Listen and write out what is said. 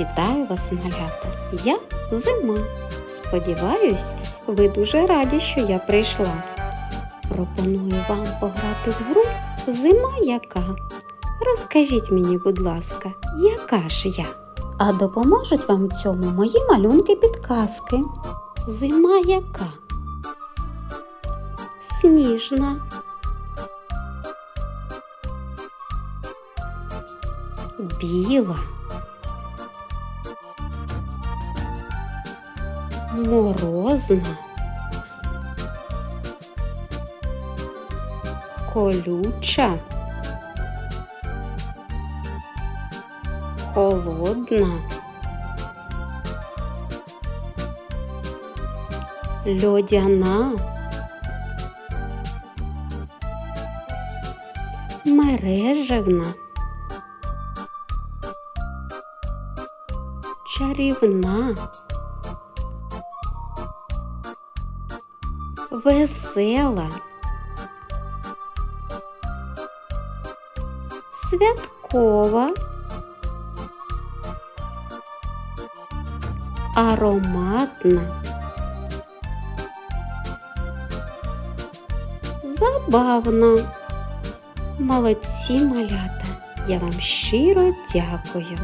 Вітаю вас, малята! Я зима. Сподіваюсь, ви дуже раді, що я прийшла. Пропоную вам пограти в гру Зима яка. Розкажіть мені, будь ласка, яка ж я? А допоможуть вам в цьому мої малюнки підказки. Зима яка? Сніжна. Біла. Морозна. Колюча. Холодна. Льодяна. Мережевна. Чарівна. Весела. Святкова. Ароматна. Забавна. Молодці малята. Я вам щиро дякую.